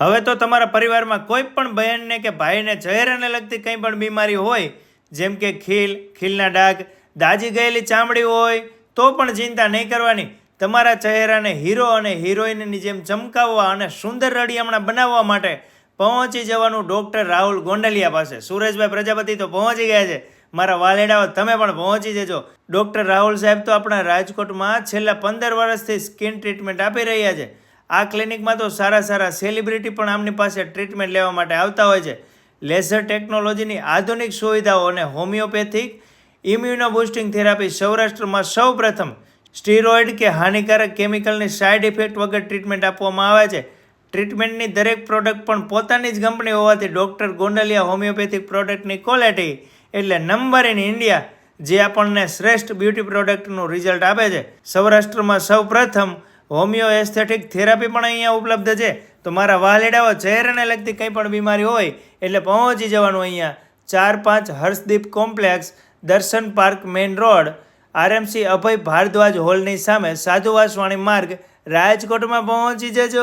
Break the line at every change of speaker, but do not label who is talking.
હવે તો તમારા પરિવારમાં કોઈ પણ બહેનને કે ભાઈને ચહેરાને લગતી કંઈ પણ બીમારી હોય, જેમ કે ખીલ, ખીલના ડાઘ, દાજી ગયેલી ચામડી હોય, તો પણ ચિંતા નહીં કરવાની. તમારા ચહેરાને હીરો અને હિરોઈનની જેમ ચમકાવવા અને સુંદર રડિયામણા બનાવવા માટે પહોંચી જવાનું ડૉક્ટર રાહુલ ગોંડલિયા પાસે. સુરેશભાઈ પ્રજાપતિ તો પહોંચી ગયા છે. મારા વાલેડાઓ, તમે પણ પહોંચી જજો. ડૉક્ટર રાહુલ સાહેબ તો આપણા રાજકોટમાં છેલ્લા પંદર વર્ષથી સ્કિન ટ્રીટમેન્ટ આપી રહ્યા છે. આ ક્લિનિકમાં તો સારા સારા સેલિબ્રિટી પણ આમની પાસે ટ્રીટમેન્ટ લેવા માટે આવતા હોય છે. લેઝર ટેકનોલોજીની આધુનિક સુવિધાઓ અને હોમિયોપેથિક ઇમ્યુનો બુસ્ટિંગ થેરાપી સૌરાષ્ટ્રમાં સૌ પ્રથમ સ્ટીરોઇડ કે હાનિકારક કેમિકલની સાઇડ ઇફેક્ટ વગર ટ્રીટમેન્ટ આપવામાં આવે છે. ટ્રીટમેન્ટની દરેક પ્રોડક્ટ પણ પોતાની જ કંપની હોવાથી ડૉક્ટર ગોંડલિયા હોમિયોપેથિક પ્રોડક્ટની ક્વોલિટી એટલે નંબર ઇન ઇન્ડિયા જે આપણને શ્રેષ્ઠ બ્યુટી પ્રોડક્ટનું રિઝલ્ટ આપે છે. સૌરાષ્ટ્રમાં સૌ પ્રથમ હોમિયો એસ્થેટિક થેરાપી પણ અહીંયા ઉપલબ્ધ છે. તો મારા વાલેડાઓ ચહેરાને લગતી કંઈ પણ બીમારી હોય એટલે પહોંચી જવાનું અહીંયા. ચાર પાંચ Harshdeep complex, Darshan park main road, RMC Abhay Bhardwaj હોલની સામે સાધુવાસવાણી માર્ગ, રાજકોટમાં પહોંચી જજો.